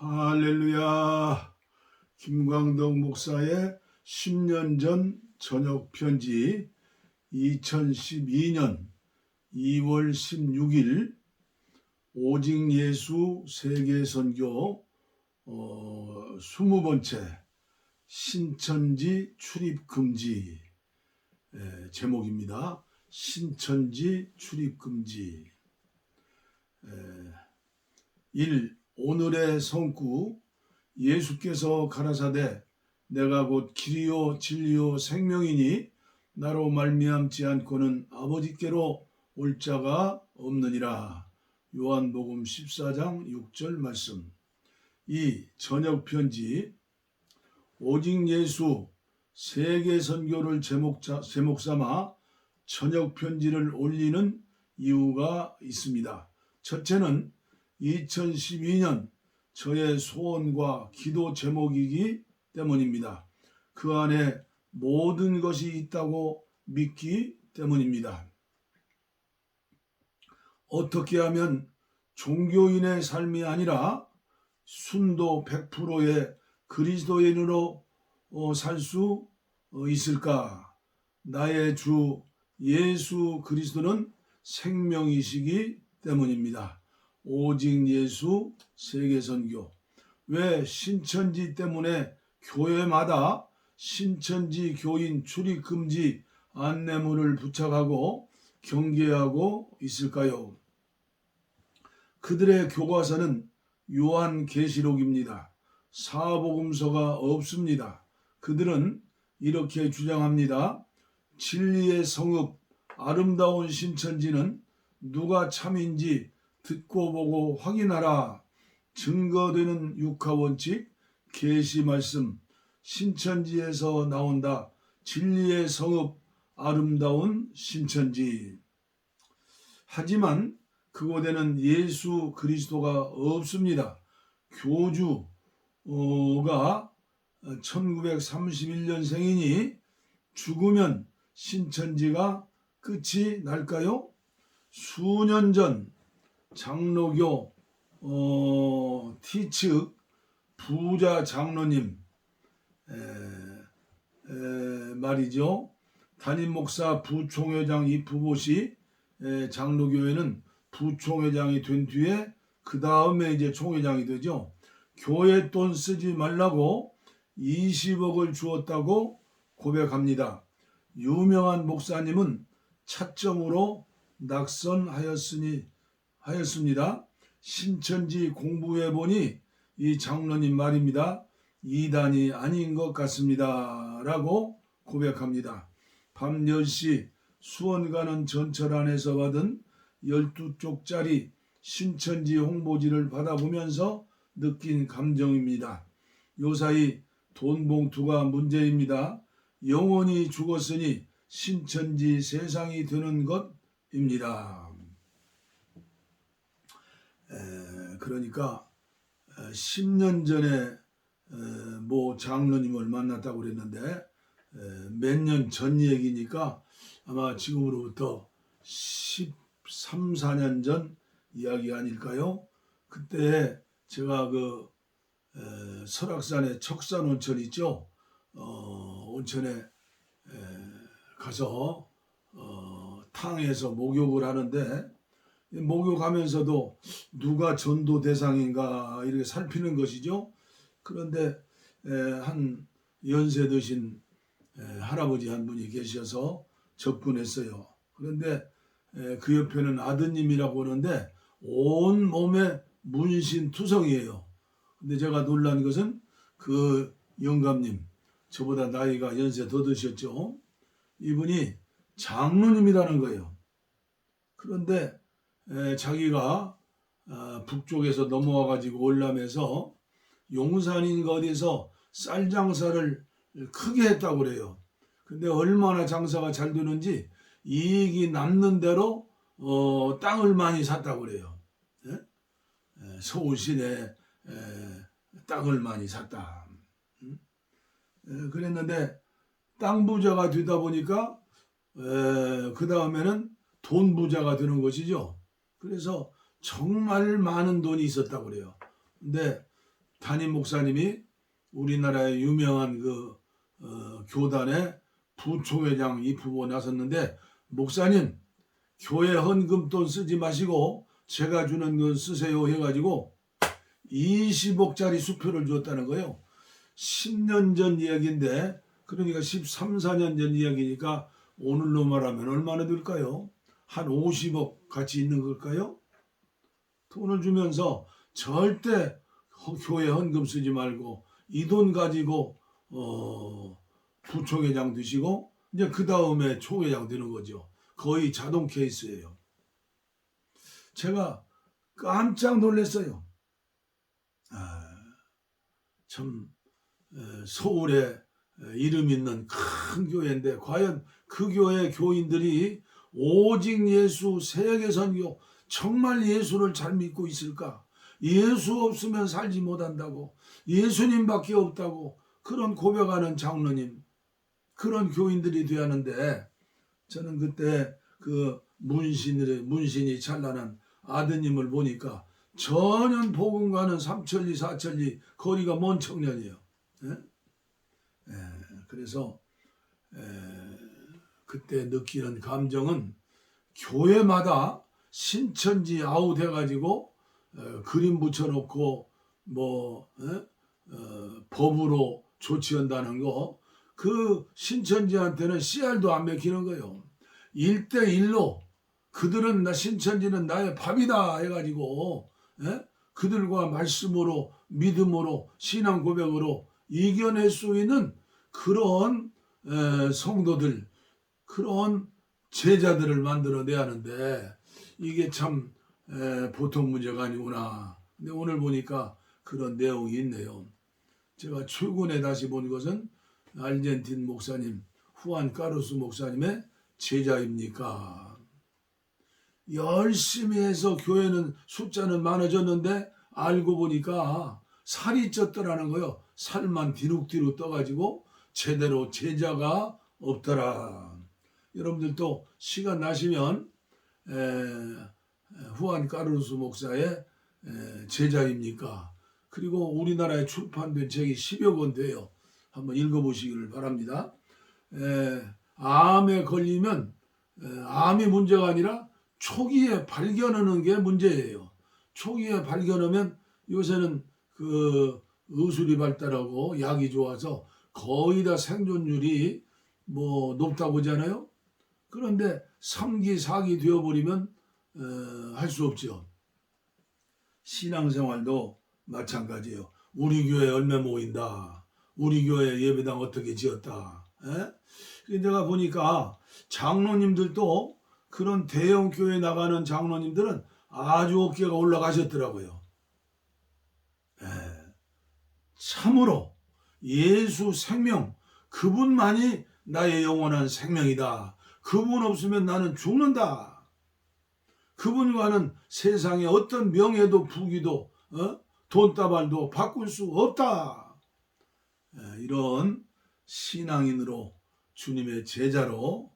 할렐루야. 김광덕 목사의 10년 전 저녁 편지 2012년 2월 16일 오직 예수 세계 선교 어, 20번째 신천지 출입 금지 에, 제목입니다. 신천지 출입 금지 1. 오늘의 성구 예수께서 가라사대 내가 곧 길이요 진리요 생명이니 나로 말미암지 않고는 아버지께로 올 자가 없느니라. 요한복음 14장 6절 말씀. 2. 저녁 편지 오직 예수 세계 선교를 제목, 제목 삼아 저녁 편지를 올리는 이유가 있습니다. 첫째는 2012년 저의 소원과 기도 제목이기 때문입니다. 그 안에 모든 것이 있다고 믿기 때문입니다. 어떻게 하면 종교인의 삶이 아니라 순도 100%의 그리스도인으로 어, 살수 있을까? 나의 주 예수 그리스도는 생명이시기 때문입니다. 오직 예수 세계선교. 왜 신천지 때문에 교회마다 신천지 교인 출입 금지 안내문을 부착하고 경계하고 있을까요? 그들의 교과서는 요한 계시록입니다. 사복음서가 없습니다. 그들은 이렇게 주장합니다. 진리의 성읍 아름다운 신천지는 누가 참인지 듣고 보고 확인하라. 증거되는 육하 원칙 계시 말씀 신천지에서 나온다. 진리의 성읍 아름다운 신천지. 하지만 그곳에는 예수 그리스도가 없습니다. 교주가 1931년생이니 죽으면 신천지가 끝이 날까요? 수년 전 장로교 어, 티측 부자 장로님 에, 에, 말이죠. 담임 목사 부총회장 에, 장로교회는 부총회장이 된 뒤에 그 다음에 이제 총회장이 되죠. 교회 돈 쓰지 말라고 20억을 주었다고 고백합니다. 유명한 목사님은 차점으로 낙선하였으니 하였습니다. 신천지 공부해 보니 이 장로님 말입니다. 이단이 아닌 것 같습니다. 라고 고백합니다. 밤 10시 수원 가는 전철 안에서 받은 12쪽짜리 신천지 홍보지를 받아보면서 느낀 감정입니다. 요사이 돈 봉투가 문제입니다. 영원히 죽었으니 신천지 세상이 되는 것입니다. 에, 그러니까 10년 전에 모 장로님을 만났다고 그랬는데 몇 년 전 얘기니까 아마 지금으로부터 13, 14년 전 이야기 아닐까요? 그때 제가 그 에, 설악산에 척산 온천 있죠. 어, 온천에 에, 가서 어, 탕에서 목욕을 하는데 목욕하면서도 누가 전도 대상인가 이렇게 살피는 것이죠. 그런데 에, 한 연세 드신 에, 할아버지 한 분이 계셔서 접근했어요. 그런데 에, 그 옆에는 아드님이라고 하는데 온 몸에 문신 투성이에요. 근데 제가 놀란 것은 그 영감님, 저보다 나이가 연세 더 드셨죠. 이분이 장로님이라는 거예요. 그런데 에, 자기가 아, 북쪽에서 넘어와 가지고 올라면서 용산인가 어디서 쌀 장사를 크게 했다고 그래요. 근데 얼마나 장사가 잘 되는지 이익이 남는 대로 어, 땅을 많이 샀다고 그래요. 예? 에, 서울 시내 에, 땅을 많이 샀다. 음? 에, 그랬는데 땅 부자가 되다 보니까 그 다음에는 돈 부자가 되는 것이죠. 그래서 정말 많은 돈이 있었다고 그래요. 근데 담임 목사님이 우리나라의 유명한 그 어, 교단의 부총회장 입후보 나섰는데 목사님 교회 헌금 돈 쓰지 마시고 제가 주는 돈 쓰세요 해가지고 20억짜리 수표를 줬다는 거예요. 10년 전 이야기인데 그러니까 13, 14년 전 이야기니까 오늘로 말하면 얼마나 될까요? 한 50억 같이 있는 걸까요? 돈을 주면서 절대 허- 교회 헌금 쓰지 말고 이 돈 가지고 어, 부총회장 되시고 이제 그 다음에 총회장 되는 거죠. 거의 자동 케이스예요. 제가 깜짝 놀랐어요. 아, 참 에, 서울에 에, 이름 있는 큰 교회인데 과연 그 교회 교인들이 오직 예수 세계 선교 정말 예수를 잘 믿고 있을까? 예수 없으면 살지 못한다고 예수님밖에 없다고 그런 고백하는 장로님 그런 교인들이 되었는데 저는 그때 그 문신을 문신이 찬란한 아드님을 보니까 전혀 복음과는 삼천리 사천리 거리가 먼 청년이에요. 예? 예, 그래서 에, 그때 느끼는 감정은 교회마다 신천지 아웃 해가지고 어, 그림 붙여놓고 뭐 에? 어, 법으로 조치한다는 거 그 신천지한테는 씨알도 안 맥히는 거예요. 일대일로 그들은 나 신천지는 나의 밥이다 해가지고 에? 그들과 말씀으로 믿음으로 신앙 고백으로 이겨낼 수 있는 그런 에, 성도들 그런 제자들을 만들어내야 하는데 이게 참 에, 보통 문제가 아니구나. 근데 오늘 보니까 그런 내용이 있네요. 제가 최근에 다시 본 것은 알젠틴 목사님 후안 까루스 목사님의 제자입니까? 열심히 해서 교회는 숫자는 많아졌는데 알고 보니까 살이 쪘더라는 거요. 살만 뒤룩뒤룩 떠가지고 제대로 제자가 없더라. 여러분들도 시간 나시면 에, 에, 후안 까르루스 목사의 에, 제자입니까? 그리고 우리나라에 출판된 책이 10여 권 돼요. 한번 읽어보시기를 바랍니다. 에, 암에 걸리면 에, 암이 문제가 아니라 초기에 발견하는 게 문제예요. 초기에 발견하면 요새는 그 의술이 발달하고 약이 좋아서 거의 다 생존율이 뭐 높다고 보잖아요. 그런데 3기, 4기 되어버리면 할 수 없죠. 신앙생활도 마찬가지예요. 우리 교회 얼마 모인다. 우리 교회 예배당 어떻게 지었다. 에? 내가 보니까 장로님들도 그런 대형 교회 나가는 장로님들은 아주 어깨가 올라가셨더라고요. 에, 참으로 예수 생명 그분만이 나의 영원한 생명이다. 그분 없으면 나는 죽는다. 그분과는 세상에 어떤 명예도 부귀도 어? 돈다발도 바꿀 수 없다. 에, 이런 신앙인으로 주님의 제자로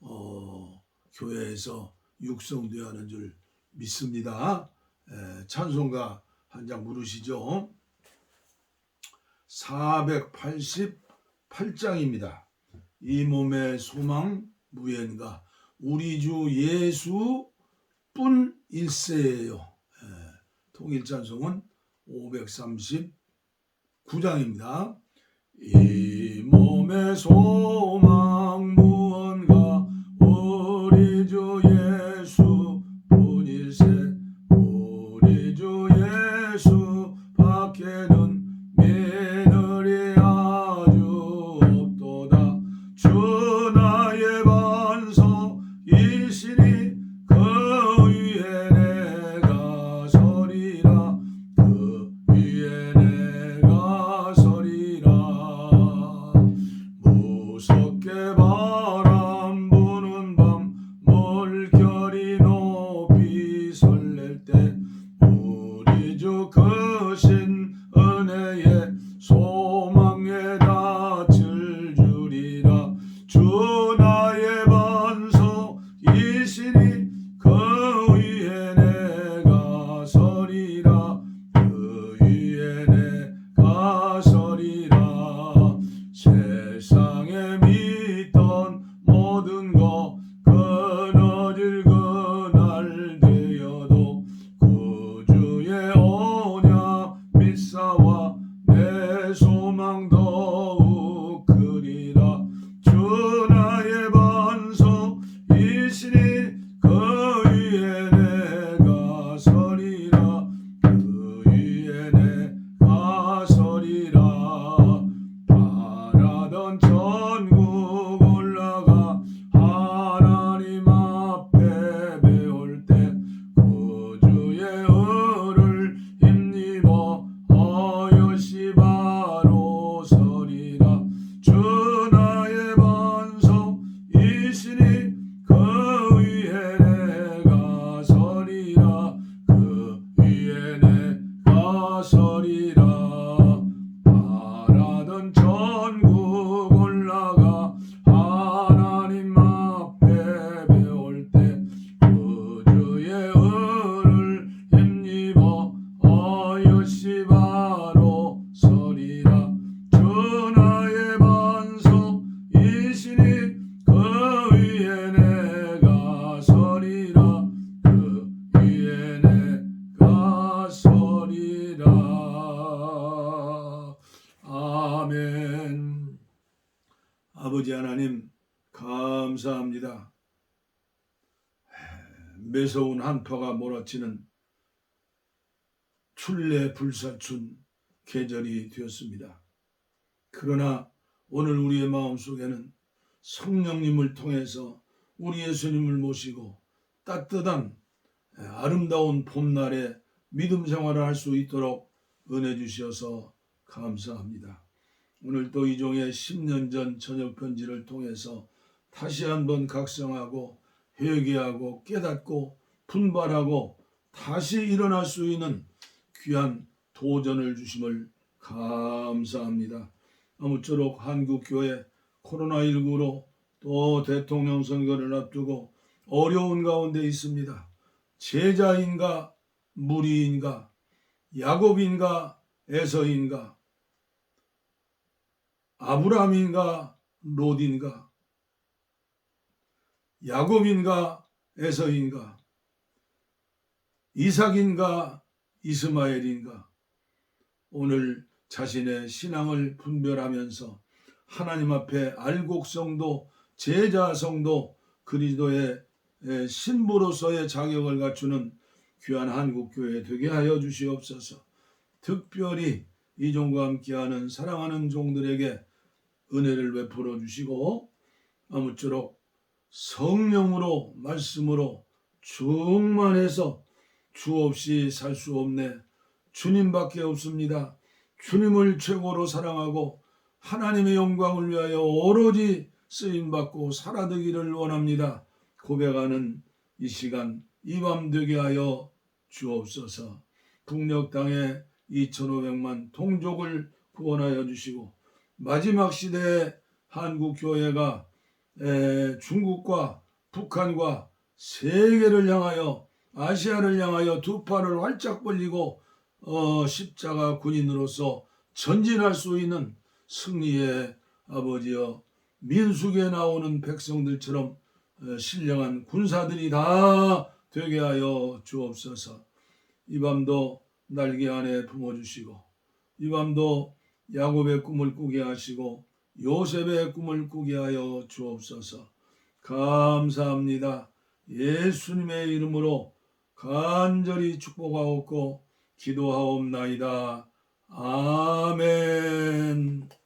어, 교회에서 육성되어야 하는 줄 믿습니다. 에, 찬송가 한 장 부르시죠. 488장입니다. 이 몸의 소망 무엔가 우리 주 예수 뿐 일세예요. 통일 찬송은 539장입니다. 이 몸의 소망 在说我都 감사합니다 매서운 한파가 몰아치는 출래 불사춘 계절이 되었습니다. 그러나 오늘 우리의 마음속에는 성령님을 통해서 우리 예수님을 모시고 따뜻한 아름다운 봄날에 믿음 생활을 할 수 있도록 은혜 주셔서 감사합니다. 오늘 또 이종의 10년 전 저녁 편지를 통해서 다시 한번 각성하고 회개하고 깨닫고 분발하고 다시 일어날 수 있는 귀한 도전을 주심을 감사합니다. 아무쪼록 한국교회 코로나19로 또 대통령 선거를 앞두고 어려운 가운데 있습니다. 제자인가 무리인가 야곱인가 에서인가 아브라함인가 롯인가 야곱인가 에서인가 이삭인가 이스마엘인가 오늘 자신의 신앙을 분별하면서 하나님 앞에 알곡성도 제자성도 그리스도의 신부로서의 자격을 갖추는 귀한 한국교회 되게 하여 주시옵소서. 특별히 이 종과 함께하는 사랑하는 종들에게 은혜를 베풀어 주시고 아무쪼록 성령으로 말씀으로 충만해서 주 없이 살 수 없네. 주님밖에 없습니다. 주님을 최고로 사랑하고 하나님의 영광을 위하여 오로지 쓰임 받고 살아되기를 원합니다. 고백하는 이 시간 이 밤 되게 하여 주옵소서. 북녘 땅에 2,500만 동족을 구원하여 주시고 마지막 시대에 한국 교회가 중국과 북한과 세계를 향하여 아시아를 향하여 두 팔을 활짝 벌리고 어, 십자가 군인으로서 전진할 수 있는 승리의 아버지여 민숙에 나오는 백성들처럼 어, 신령한 군사들이 다 되게 하여 주옵소서. 이 밤도 날개 안에 품어주시고 이 밤도 야곱의 꿈을 꾸게 하시고 요셉의 꿈을 꾸게 하여 주옵소서. 감사합니다. 예수님의 이름으로 간절히 축복하옵고 기도하옵나이다. 아멘.